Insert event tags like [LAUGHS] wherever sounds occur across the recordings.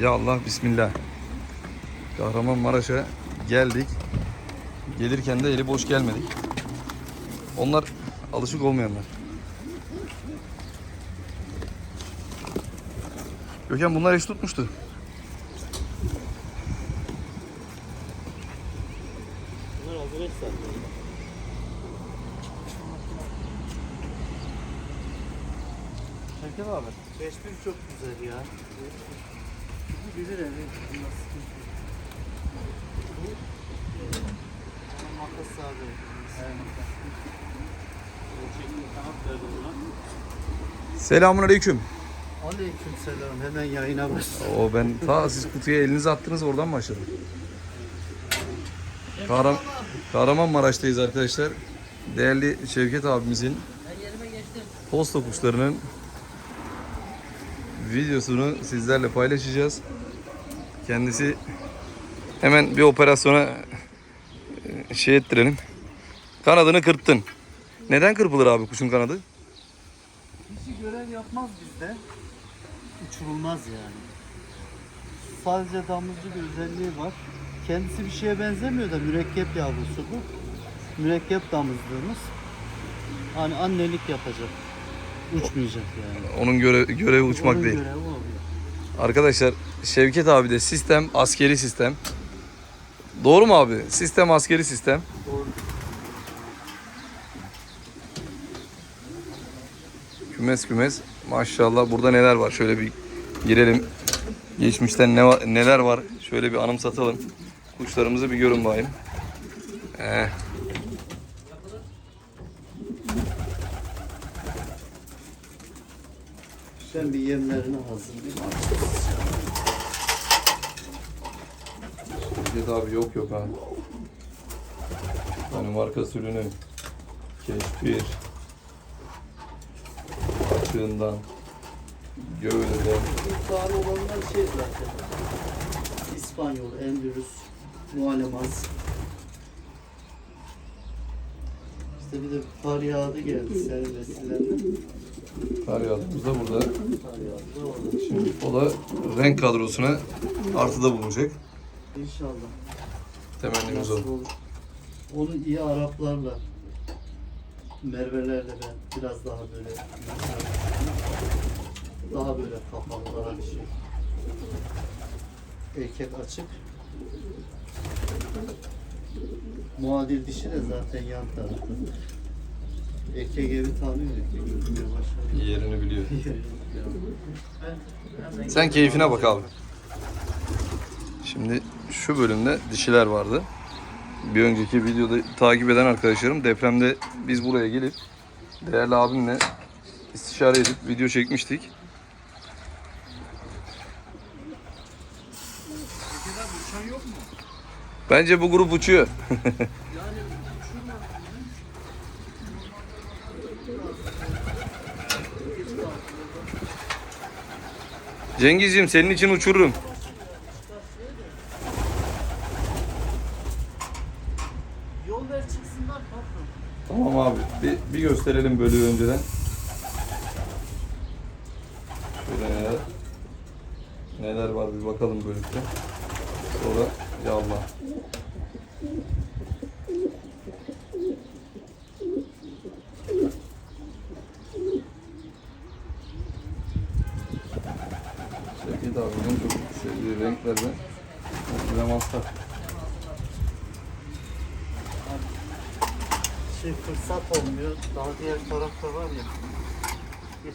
Ya Allah bismillah. Kahramanmaraş'a geldik. Gelirken de eli boş gelmedik. Onlar alışık olmayanlar. Gökhan bunlar eş tutmuştu. Bunlar hazır et zaten. Şevket abi. 5000 çok güzel ya. Ama makas abi. Selamun aleyküm. Aleyküm selam. Hemen yayına baş. O ben ta siz kutuya elinizi attınız oradan başladım. Kahram Kahramanmaraş'tayız arkadaşlar. Değerli Şevket abimizin posta kuşlarının videosunu sizlerle paylaşacağız. Kendisi hemen bir operasyona e, şey ettirelim. Kanadını kırptın. Neden kırpılır abi kuşun kanadı? Kişi görev yapmaz bizde. Uçurulmaz yani. Sadece damızcı bir özelliği var. Kendisi bir şeye benzemiyor da mürekkep yavrusu bu. Mürekkep damızlığımız. Hani annelik yapacak. Uçmayacak yani. Onun göre, görevi uçmak Onun değil. görevi o. Arkadaşlar Şevket abi de sistem askeri sistem. Doğru mu abi? Sistem askeri sistem. Doğru. Kümes kümes. Maşallah burada neler var? Şöyle bir girelim. Geçmişten ne var, neler var? Şöyle bir anımsatalım. Kuşlarımızı bir görün bakayım. Eh. Ben bir yemlerini hazırlayayım. Şevket abi yok yok ha. Danimarka sürünü. Keşfir. Açığından. Bu tane olanlar şey zaten. İspanyol, Endülüs, Mualemaz. İşte bir de kar yağdı geldi. Kar yağdığımız da burada. Şimdi o da renk kadrosuna artıda bulunacak. İnşallah. Temennimiz o. Olur? Onu iyi Araplarla, Mervelerle ben biraz daha böyle daha böyle kapalı, daha bir şey. Erkek açık. Muadil dişi de zaten yan tarafta. Erkek evi tanıyor, erkek başlıyor. [LAUGHS] Yerini biliyor. Sen keyfine bak abi. Şimdi şu bölümde dişiler vardı. Bir önceki videoda takip eden arkadaşlarım depremde biz buraya gelip değerli abimle istişare edip video çekmiştik. Bence bu grup uçuyor. [LAUGHS] Cengizciğim senin için uçururum. Yol ver çıksınlar patron. Tamam abi. Bir, bir gösterelim bölüğü önceden. Şöyle neler, neler var bir bakalım bölükte. Sonra ya Allah. Şevket abinin çok sevdiği renklerden Lemaslar. Şey fırsat olmuyor. Daha diğer tarafta var ya. Geç.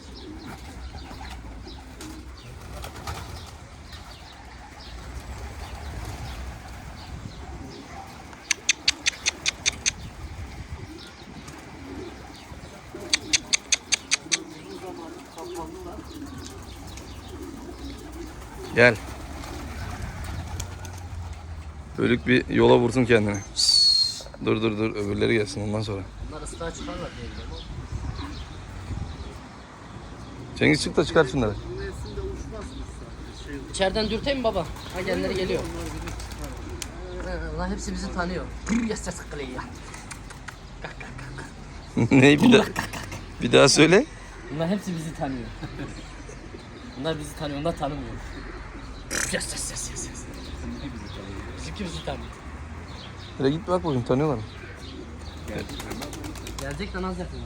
Gel. Bölük bir yola vursun kendini. Dur dur dur öbürleri gelsin ondan sonra. Bunlar ıslığa çıkarlar diye biliyorum. Cengiz çık da çıkar şunları. Sadece. Şey, İçeriden dürteyim mi baba? Ha kendileri geliyor. Lan hepsi bizi tanıyor. Brr ya ses kılıyor ya. Kalk kalk kalk. [LAUGHS] Neyi bir daha? Bir daha söyle. Bunlar hepsi bizi tanıyor. Bunlar bizi tanıyor, onlar tanımıyor. Yes yes yes yes. yes. Bizimki bizi tanıyor. Hele git bak bakayım tanıyorlar mı? Gelecek de naz yapıyor.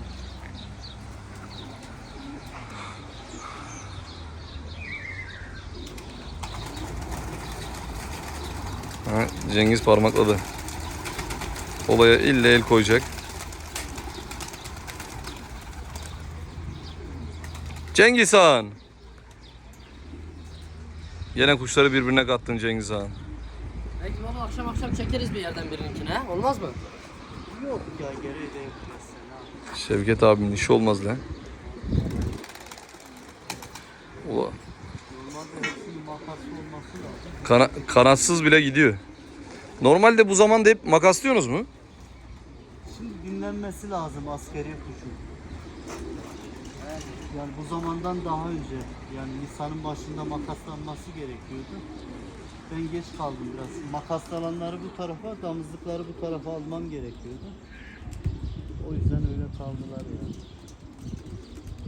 Ha, Cengiz parmakladı. Olaya ille el koyacak. Cengiz Han. Yine kuşları birbirine kattın Cengiz Han. Belki baba akşam akşam çekeriz bir yerden birininkine ha? Olmaz mı? Yok ya gereği de yok mesela. Şevket abinin işi olmaz lan. Ula, kana- kanatsız bile gidiyor. Normalde bu zamanda hep makaslıyorsunuz mu? Şimdi dinlenmesi lazım askeri kuşun. Yani bu zamandan daha önce yani Nisan'ın başında makaslanması gerekiyordu. Ben geç kaldım biraz. Makaslalanları bu tarafa, damızlıkları bu tarafa almam gerekiyordu. O yüzden öyle kaldılar yani.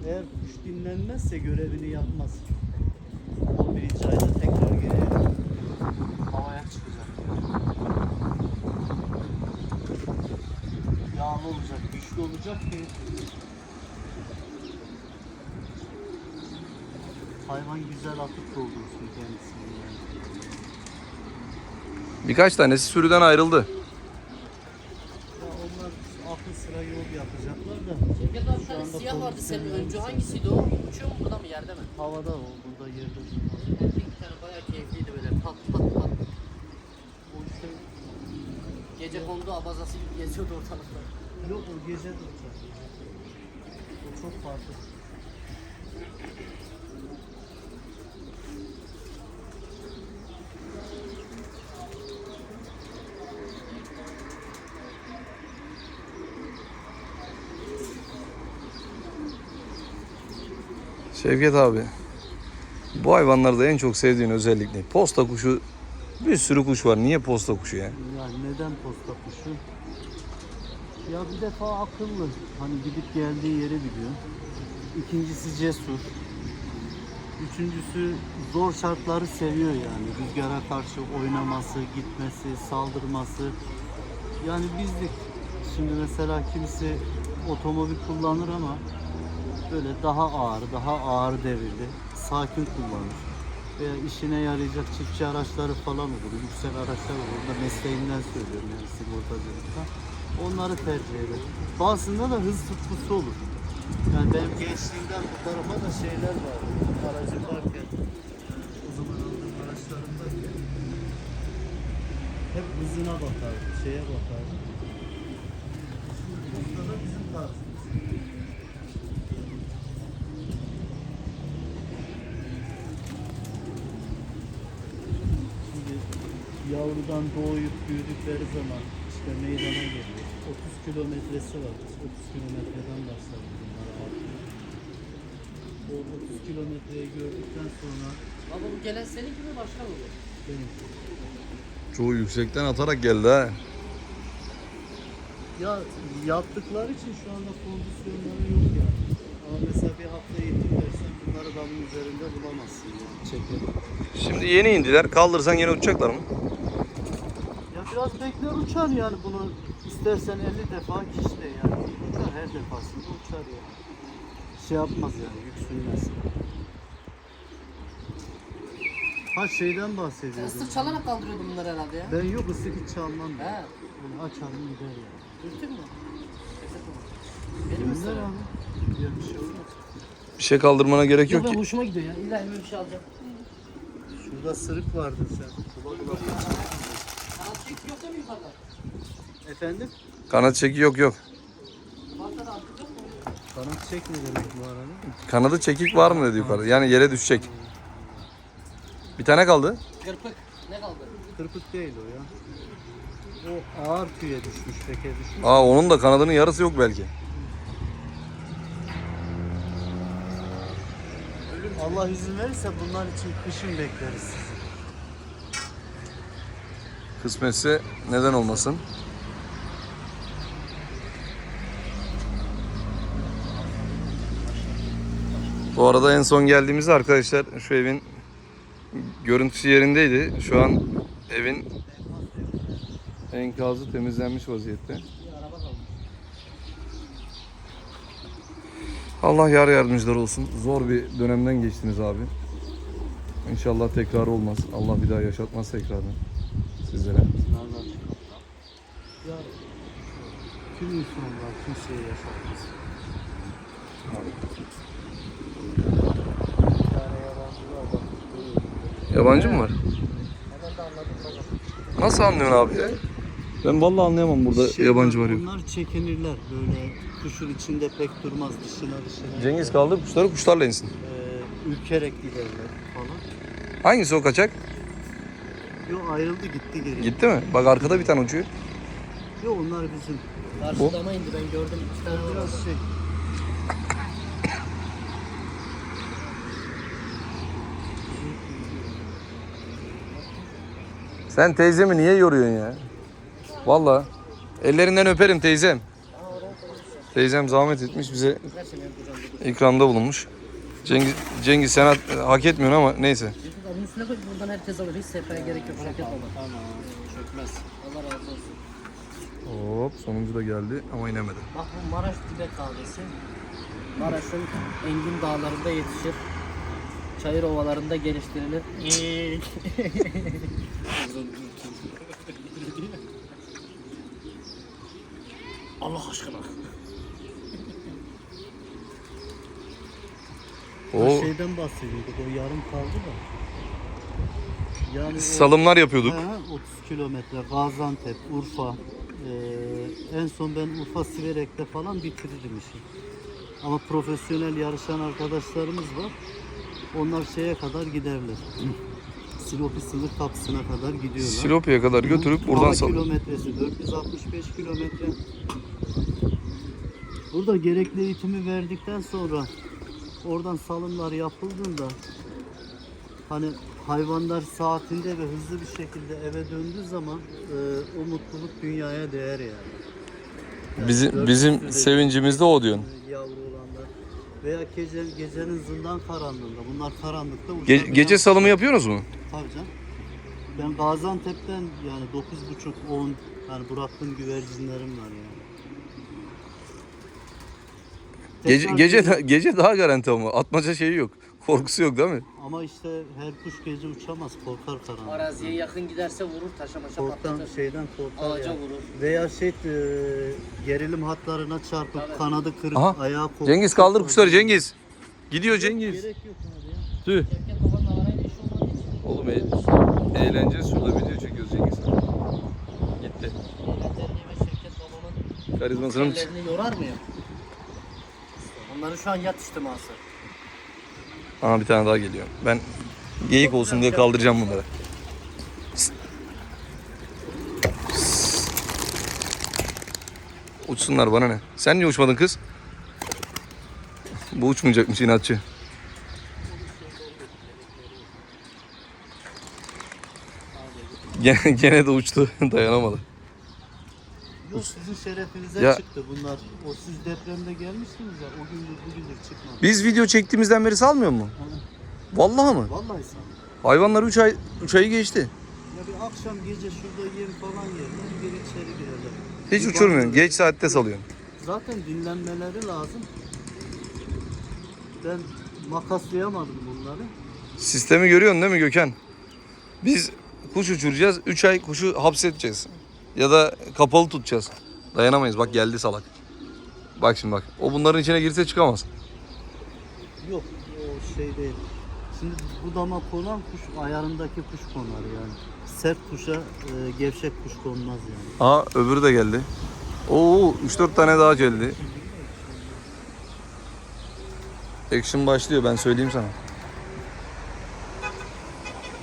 Eğer kuş dinlenmezse görevini yapmaz. 11. ayda tekrar geri havaya çıkacak. Yağlı olacak, güçlü olacak ki hayvan güzel atıp doldursun kendisini yani. Birkaç tanesi sürüden ayrıldı. Ya onlar akıl sıra yol yapacaklar da Şevket abi tane siyah vardı senin misin? hangisiydi o? Uçuyor mu burada mı yerde mi? havada o burada yerde durmaz. Bir tane bayağı keyifliydi böyle pat pat pat. O işte Gece kondu abazası gibi geziyordu ortalıkta. yok o gece duracak. O çok farklı. Şevket abi. Bu hayvanlarda en çok sevdiğin özellik ne? Posta kuşu bir sürü kuş var. Niye posta kuşu ya? Yani neden posta kuşu? Ya bir defa akıllı. Hani gidip geldiği yeri biliyor. İkincisi cesur. Üçüncüsü zor şartları seviyor yani. Rüzgara karşı oynaması, gitmesi, saldırması. Yani bizlik. Şimdi mesela kimisi otomobil kullanır ama böyle daha ağır, daha ağır devirli, sakin kullanır. Veya işine yarayacak çiftçi araçları falan olur, yüksek araçlar olur. Burada mesleğimden söylüyorum yani sigortacılıkta. Onları tercih eder. Bazısında da hız tutkusu olur. Yani benim gençliğimden bu tarafa da şeyler var. Aracım varken, o zaman aldığım araçlarımdayken hep hızına bakardı, şeye bakardı. Burada da bizim tarzımız. Şimdi yavrudan doğuyup büyüdükleri zaman işte meydana geliyor. 30 kilometresi var. 30 kilometreden başlar bunlara. O 30 kilometreyi gördükten sonra Baba bu gelen senin gibi başka mı bu? benim Çoğu yüksekten atarak geldi ha. ya yaptıkları için şu anda kondisyonları yok yani. Ama mesela bir hafta eğitim versen bunları damın üzerinde bulamazsın yani. Çeker. Şimdi yeni indiler. Kaldırsan yine uçacaklar mı? Biraz bekler uçar yani bunu istersen 50 defa kişide yani. Uçar her defasında uçar yani. Şey yapmaz yani yüksünmez. Ha şeyden Sen bahsediyordum. ıslık çalarak kaldırıyordun bunları herhalde ya. Ben yok ıslık hiç çalmam. ben. He. Yani açarım gider yani. Dürtün mü? Benim Gönder abi. Bir şey. Bir şey kaldırmana gerek Yok yok ben ki. hoşuma gidiyor ya. İlla elime bir şey alacağım. Şurada sırık vardı sen. Yukarıda? Efendim? Kanat çeki yok yok. Varsa da artık yok mu? Kanat çek ne demek bu arada? Kanadı çekik var mı dedi yukarıda. Yani yere düşecek. Bir tane kaldı. Gırpık. Ne kaldı? Kırpık değil o ya. O ağır tüye düşmüş, peke düşmüş. Aa onun da kanadının yarısı yok belki. Allah izin verirse bunlar için kışın bekleriz. Kısmetse neden olmasın. Bu arada en son geldiğimizde arkadaşlar şu evin görüntüsü yerindeydi. Şu an evin enkazı temizlenmiş vaziyette. Allah yar yardımcılar olsun. Zor bir dönemden geçtiniz abi. İnşallah tekrar olmaz. Allah bir daha yaşatmaz tekrardan sizlere. Tüm insanlar kimseye yaşatmaz. Yabancı mı var? Hemen de anladım baba. Nasıl anlıyorsun abi ya? Ben vallahi anlayamam burada Şey yabancı var yok. Onlar çekinirler böyle kuşun içinde pek durmaz dışına dışına. Cengiz kaldır kuşları kuşlarla insin. Ee, ürkerek giderler falan. Hangisi o kaçak? Yo ayrıldı gitti geri. Gitti mi? Bak arkada bir tane uçuyor. Yo onlar bizim. Karşılama indi ben gördüm iki tane. Biraz şey. Sen teyzemi niye yoruyorsun ya? Vallahi ellerinden öperim teyzem. Teyzem zahmet etmiş bize ikramda bulunmuş. Cengiz, Cengiz sen ha- hak etmiyorsun ama neyse. Bunun üstüne koy buradan herkes alır. Hiç sefaya gerek yok. Şirket baba. Tamam çökmez. Allah razı olsun. Hop sonuncu da geldi ama inemedi. Bak bu Maraş Tibet kahvesi. Maraş'ın engin dağlarında yetişir. Çayır ovalarında geliştirilir. [LAUGHS] Allah aşkına. O O şeyden bahsediyorduk. O yarım kaldı da. Yani salımlar yapıyorduk. Ha, 30 kilometre Gaziantep, Urfa. Ee, en son ben Urfa Siverek'te falan bitiririm işi. Ama profesyonel yarışan arkadaşlarımız var. Onlar şeye kadar giderler. [LAUGHS] Silopi sınır kapısına kadar gidiyorlar. Silopi'ye kadar götürüp buradan sal. kilometresi 465 kilometre. Burada gerekli eğitimi verdikten sonra oradan salımlar yapıldığında hani hayvanlar saatinde ve hızlı bir şekilde eve döndüğü zaman e, o mutluluk dünyaya değer yani. Yani Bizim bizim sevincimiz de o diyorsun. e, Yavru olanlar veya gece, gecenin zindan karanlığında bunlar karanlıkta Ge- uçabiliyor. gece salımı yapıyorsunuz mu? Tabii canım. Ben Gaziantep'ten yani 9.5-10 yani bıraktığım güvercinlerim var yani. Gece Tekrar gece söyleyeyim, gece daha garanti ama atmaca şeyi yok. Korkusu yok değil mi? Ama işte her kuş gece uçamaz korkar karanlıkta. Araziye yakın giderse vurur taşa maşa Korktan patlatır. şeyden korkar Ağaca yani. vurur. Veya şey e, gerilim hatlarına çarpıp kanadı kırıp Aha. ayağı kopuk. Cengiz kaldır kuşları Cengiz. Gidiyor Cengiz. Gerek yok abi ya. Tüh. Erkek babanın avarayla işi olmadığı için. Oğlum e- eğleneceğiz şurada video çekiyoruz Cengiz. Gitti. Eğlenceline ve Karizmasını mı- ellerini yorar mıyım? Onların şu an yat içtiması. Aha bir tane daha geliyor. Ben geyik olsun diye kaldıracağım bunları. Uçsunlar bana ne? Sen niye uçmadın kız? Bu uçmayacakmış inatçı. Gene, gene de uçtu. [LAUGHS] Dayanamadı. Yok sizin şerefinize Ya- çıktı bunlar. O siz depremde gelmiştiniz ya o gündür bugündür çıkmadı. Biz video çektiğimizden beri salmıyor mu? Vallahi mı? Vallahi sana. Hayvanlar 3 ay 3 ayı geçti. Ya bir akşam gece şurada yem falan yerler, bir içeri girerler. Hiç Bir uçurmuyorsun. baktım- Geç saatte salıyorsun. Zaten dinlenmeleri lazım. Ben makaslayamadım bunları. Sistemi görüyorsun değil mi Gökhan? Biz kuş uçuracağız. 3 ay kuşu hapsedeceğiz. Ya da kapalı tutacağız. Dayanamayız. Bak geldi salak. Bak şimdi bak. O bunların içine girse çıkamaz. Yok o şey değil. Şimdi bu dama konan kuş ayarındaki kuş konar yani. Sert kuşa e, gevşek kuş konmaz yani. Aa öbürü de geldi. Oo 3-4 tane daha geldi. Action başlıyor ben söyleyeyim sana.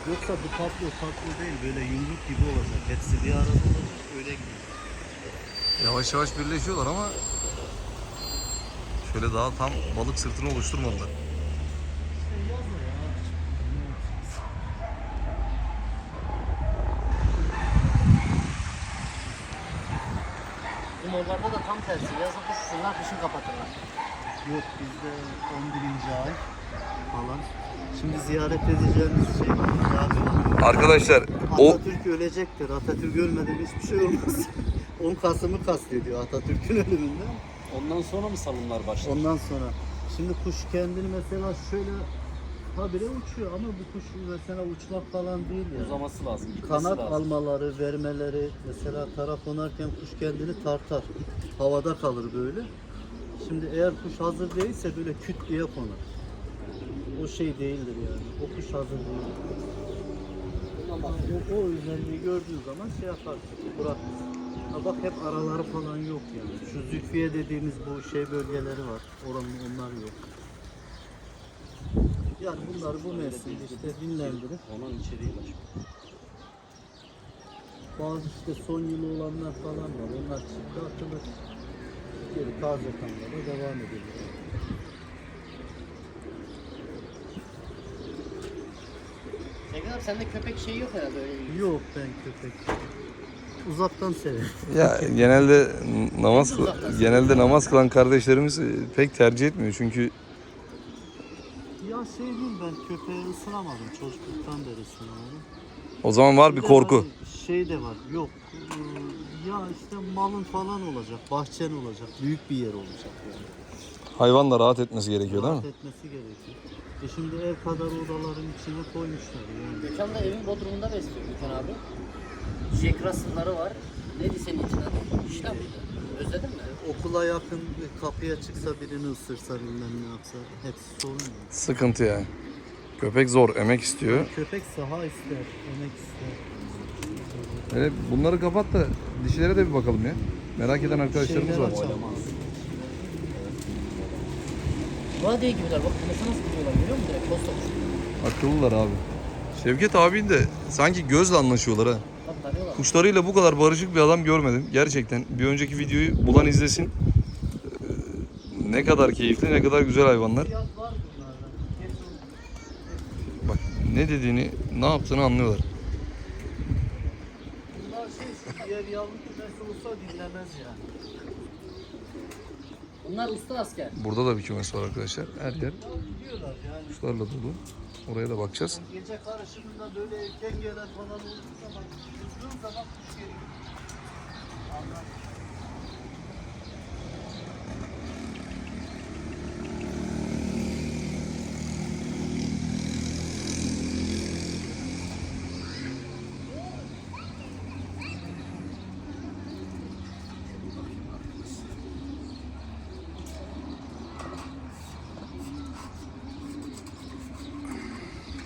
Yoksa bu tatlı o tatlı değil böyle yumruk gibi olacak. Hepsi bir arada olacak öyle gidiyor. Yavaş yavaş birleşiyorlar ama şöyle daha tam balık sırtını oluşturmadılar. Bizim oralarda da tam tersi. Yazın kuş uçurlar, kışın kapatırlar. Yok bizde 11. ay falan Şimdi ziyaret edeceğimiz şey abi. Arkadaşlar o Atatürk ölecektir. Atatürk ölmeden hiçbir şey olmaz. [LAUGHS] 10 Kasım'ı kastediyor Atatürk'ün ölümünden. Ondan sonra mı salımlar başladı? Ondan sonra. Şimdi kuş kendini mesela şöyle habire uçuyor ama bu kuş mesela uçmak falan değil yani. Uzaması lazım. gitmesi Kanat lazım. almaları, vermeleri mesela tara konarken kuş kendini tartar. Havada kalır böyle. Şimdi eğer kuş hazır değilse böyle küt diye konar. O şey değildir yani. O kuş hazır değil. Ama o, o özelliği gördüğün zaman şey yaparsın. Bırak. Ha bak hep araları falan yok yani. Şu zülfiye dediğimiz bu şey bölgeleri var. Oranın onlar yok. Yani bunları bu mevsimde işte dinlendirip Onun içeriği var. bazı işte son yılı olanlar falan var. Onlar çıktı atılır. Geri taze kanlara devam ediyor. Sevgili abi sende köpek şeyi yok herhalde öyle bir. Yok ben köpek. Uzaktan severim. ya genelde namaz genelde namaz kılan kardeşlerimiz e, pek tercih etmiyor çünkü Ya şey değil ben köpeği ısıramadım. Çocukluktan beri ısıramadım. o zaman var bir de korku. hani Şey de var. Yok. ıı, Ya işte malın falan olacak. Bahçen olacak. Büyük bir yer olacak yani. Hayvan da rahat etmesi gerekiyor değil Rahat mi? etmesi gerekiyor. E şimdi ev kadar odaların içine koymuşlar yani. Gökhan da evin bodrumunda besliyor Gökhan abi. Jack Russell'ları var. Neydi senin için adı? İşte miydi? Özledin mi? Okula yakın bir kapıya çıksa birini ısırsa bilmem ne yapsa hepsi sorun yok. Sıkıntı yani. Köpek zor, emek istiyor. Köpek saha ister, emek ister. Hele bunları kapat da dişilere de bir bakalım ya. Merak eden arkadaşlarımız Şeyler var. açamaz. Vadiye gibiler bak kümese kuşu. Akıllılar abi. Şevket abin de sanki gözle anlaşıyorlar ha. Bak tarıyorlar. Kuşlarıyla bu kadar barışık bir adam görmedim. Gerçekten bir önceki videoyu bulan izlesin. Ee, Ne kadar keyifli, ne kadar güzel hayvanlar. Bak ne dediğini, ne yaptığını anlıyorlar. Bunlar şey diğer yavru olsa dinlemez yani. Bunlar usta asker. Burada da bir kümes var arkadaşlar. Her yer kuşlarla dolu. Oraya da bakacağız. Gece karışımında böyle erken gelen falan olursa bak kızdığın zaman kuş geliyor. Anladın.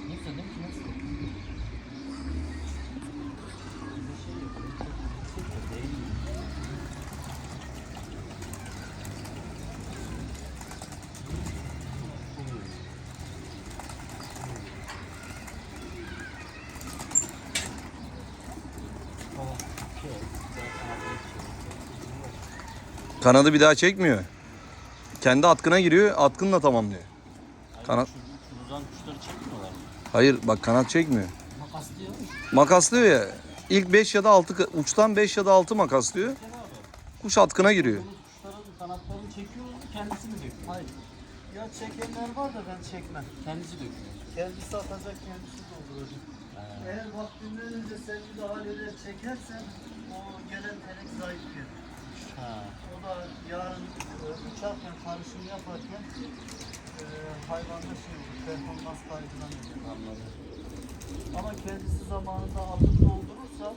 Neyse değil mi? Kümes. Kanadı bir daha çekmiyor. Kendi atkına giriyor, atkınla tamamlıyor. Kanat. Buradan kuşları çekmiyorlar mı? Hayır bak kanat çekmiyor. Makaslıyor. Makaslıyor ya. İlk 5 ya da 6 uçtan 5 ya da 6 makaslıyor. Kuş atkına giriyor. Kuşların kanatlarını çekiyor, kendisi mi döküyor? Hayır. Ya çekenler var da ben çekmem. Kendisi döküyor. Kendisi atacak, kendisi dolduracak. Eğer vaktinden önce sen müdahale eder çekersen o gelen telek zayıf gelir. Ha. O da yarın e, uçarken, karışım yaparken e, hayvanda şey olur, performans kaybından. Anladım. Ama kendisi zamanında atıp doldurursa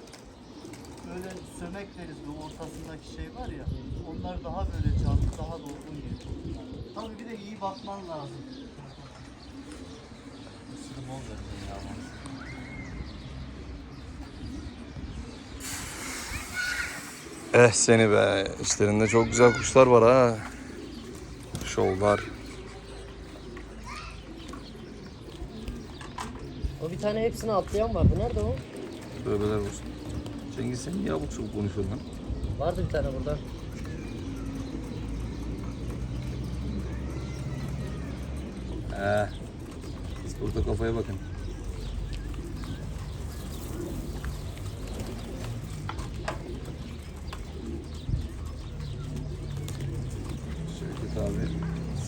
böyle sömek deriz bu ortasındaki şey var ya onlar daha böyle canlı, daha dolgun gelir. Tabii bir de iyi bakman lazım. Isırım ol zaten ya. Eh seni be. İşlerinde çok güzel kuşlar var ha. Şovlar. O bir tane hepsini atlayan vardı. Nerede o? Tövbeler olsun. Cengiz sen niye abuk sabuk konuşuyorsun lan? Vardı bir tane burada. Eh. Siz burada kafaya bakın. Şevket abi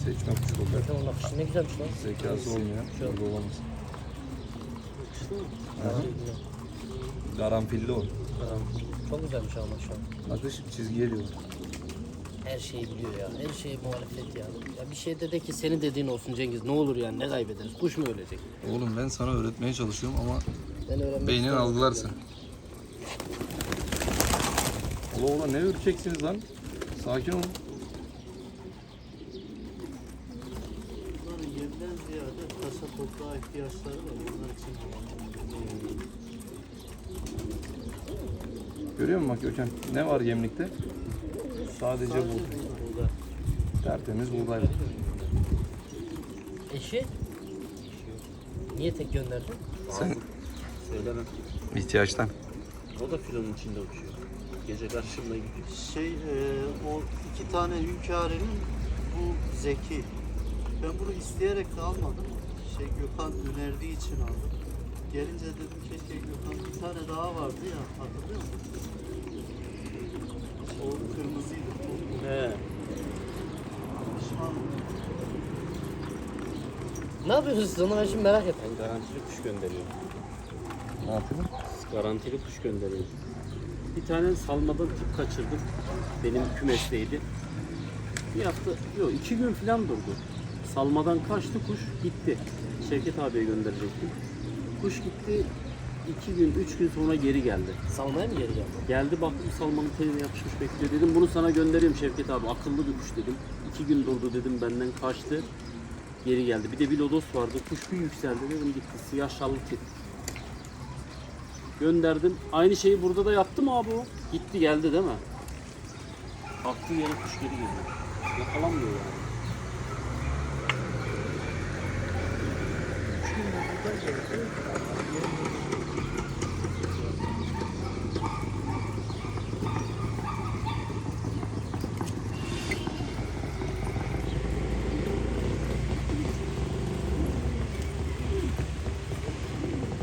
seçmiş Kuşuna kuş olacak. Zaten onun akışı ne güzelmiş lan. Zekası olmayan burada olamaz. Aha. Karanfilli o. Tamam. Çok güzelmiş ama şu an. Akış çizgiye diyor. Her şeyi biliyor ya. Her şey muhalefet ya. Ya bir şey de de ki senin dediğin olsun Cengiz. Ne olur yani ne kaybederiz? Kuş mu ölecek? Oğlum ben sana öğretmeye çalışıyorum ama Ben öğrenmek beynin istiyorum. algılarsın. Ola ola ne ürkeceksiniz lan? Sakin olun. Bunların yemden ziyade taşa toprağa ihtiyaçları var. Onlar için Görüyor musun bak Gökhan? Ne var yemlikte? Sadece bu. burada. Tertemiz buğday. Eşi? Niye tek gönderdin? Sen Söylemem. ihtiyaçtan. O da filonun içinde uçuyor. Gece karşımda gidiyor. Şey e, o iki tane hünkârının bu zeki. Ben bunu isteyerek de almadım. Şey Gökhan önerdiği için aldım. Gelince dedim keşke Gökhan bir tane daha vardı ya hatırlıyor musun? O kırmızıydı. He. Pişmanım. Ne yapıyorsunuz siz onu ben şimdi merak ettim. Ben garantili kuş gönderiyorum. Ne yapıyorsun? Garantili kuş gönderiyorum. Bir tane salmadan tip kaçırdım. Benim kümesteydi. Bir hafta, yok iki gün falan durdu. Salmadan kaçtı kuş gitti. Şevket abiye gönderecektim. Kuş gitti. iki gün, üç gün sonra geri geldi. Salmaya mı geri geldin? Geldi baktım salmanın teline yapışmış bekliyor. Dedim bunu sana gönderiyorum Şevket abi. Akıllı bir kuş dedim. İki gün durdu dedim benden kaçtı. Geri geldi. Bir de bir lodos vardı. Kuş bir yükseldi dedim gitti. Siyah şallı tip. Gönderdim. Aynı şeyi burada da yaptı mı abi o? Gitti geldi değil mi? Baktığı yere kuş geri geliyor. Yakalanmıyor yani.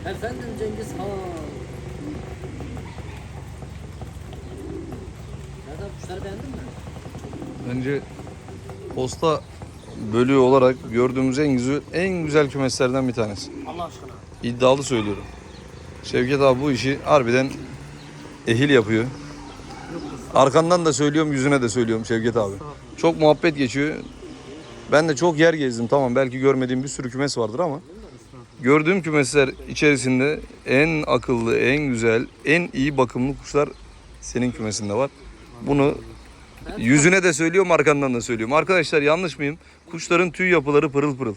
Efendim Cengiz Han. Nereden kuşları beğendin mi? Bence posta bölüğü olarak gördüğümüz en güzel en güzel kümeslerden bir tanesi. Allah aşkına. İddialı söylüyorum. Şevket abi bu işi harbiden ehil yapıyor. Arkandan da söylüyorum, yüzüne de söylüyorum Şevket abi. Çok muhabbet geçiyor. Ben de çok yer gezdim. Tamam belki görmediğim bir sürü kümes vardır ama gördüğüm kümesler içerisinde en akıllı, en güzel, en iyi bakımlı kuşlar senin kümesinde var. Bunu yüzüne de söylüyorum, arkandan da söylüyorum. Arkadaşlar yanlış mıyım? Kuşların tüy yapıları pırıl pırıl.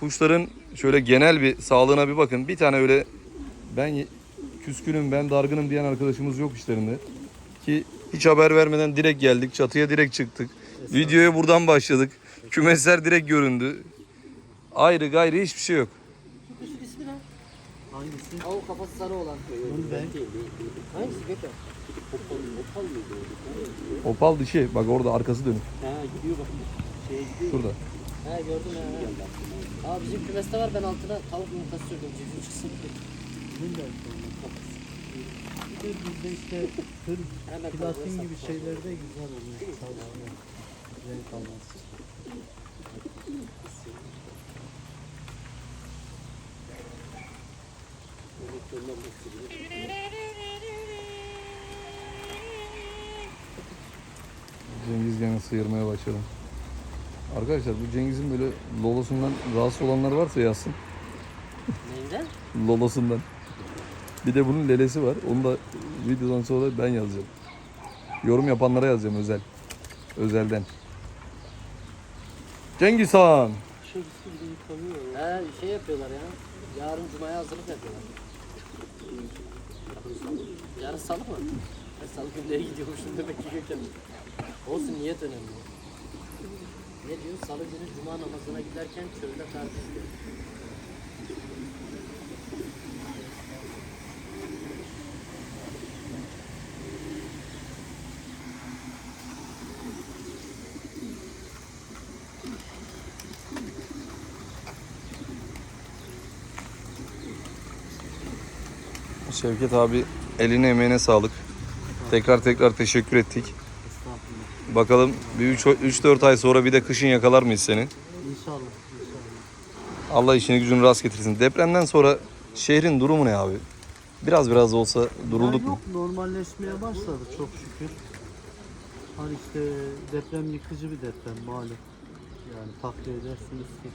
Kuşların şöyle genel bir sağlığına bir bakın. Bir tane öyle ben küskünüm, ben dargınım diyen arkadaşımız yok işlerinde. Ki hiç haber vermeden direkt geldik. Çatıya direkt çıktık. Videoya buradan başladık. Kümesler direkt göründü. Ayrı gayrı hiçbir şey yok. Kuşun ismi ne? Hangisi? O kafası sarı olan. Onu ben Hangisi Gökhan? Opal, opal mıydı? Opal dişi. Bak orada arkası dönük. Ha gidiyor bak. Şurada. He gördüm he. Aa bizim kümeste var ben altına tavuk yumurtası sürdüm. Civciv çıksın diye. Benim de bizde işte Hemen platin gibi şeylerde güzel oluyor. Çalışıyor. Renk alması. Cengiz gene sıyırmaya başladı. Arkadaşlar bu Cengiz'in böyle lolosundan rahatsız olanlar varsa yazsın. Neyinden? Lolosundan. Bir de bunun lelesi var. Onu da videodan sonra ben yazacağım. Yorum yapanlara yazacağım özel. Özelden. Cengiz Han. Şey gitti bir de yıkanıyor ya. He şey yapıyorlar ya. Yarın cumaya hazırlık yapıyorlar. Yarın salı mı? Salı günleri gidiyormuşum demek ki Gökhan. Olsun niyet önemli. Ne diyor? Salı günü cuma namazına giderken çölde tartış diyor. Şevket abi eline emeğine sağlık. Tekrar tekrar teşekkür ettik. Bakalım bir 3-4 ay sonra bir de kışın yakalar mıyız seni? İnşallah. inşallah. Allah işini gücünü rast getirsin. Depremden sonra şehrin durumu ne abi? Biraz biraz olsa durulduk Ya mu? yok normalleşmeye başladı çok şükür. Hani işte deprem yıkıcı bir deprem malum. Yani takdir edersiniz ki.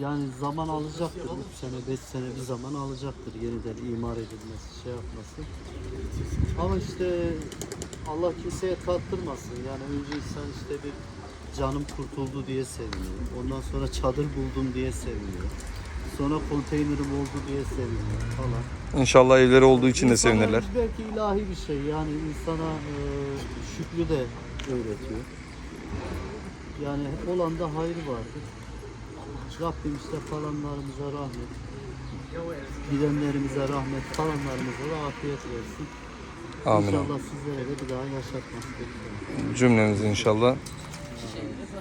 Yani zaman alacaktır. 3 sene 5 sene bir zaman alacaktır yeniden imar edilmesi şey yapması. Ama işte Allah kimseye tattırmasın. Yani önce insan işte bir canım kurtuldu diye seviniyor. Ondan sonra çadır buldum diye seviniyor. Sonra konteynerim oldu diye seviniyor falan. İnşallah evleri olduğu için de İnsana sevinirler. Belki ilahi bir şey yani insana e, şükrü de öğretiyor. Yani olan da hayır vardır. Rabbim işte falanlarımıza rahmet, gidenlerimize rahmet, falanlarımıza da afiyet versin. Amin. İnşallah sizlere de bir daha yaşatmaz. Cümlemiz inşallah.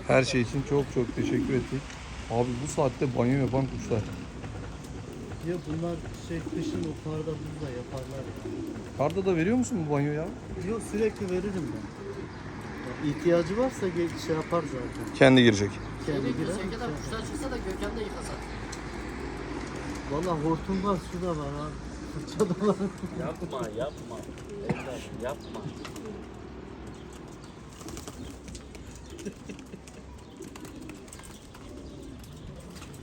Her şey için çok çok teşekkür ettik. Abi bu saatte banyo yapan kuşlar. Ya bunlar şey kışın o karda buzda yaparlar yani. Karda da veriyor musun bu banyo ya? Yok sürekli veririm ben. Ya, İhtiyacı varsa gel- şey yapar zaten. Kendi girecek. Kendi Kendi girer. Sen kadar kuşlar çıksa da Gökhan da yıkasa. Valla hortum var, su da var abi. Fırça da var. Yapma yapma. Evlat yapma.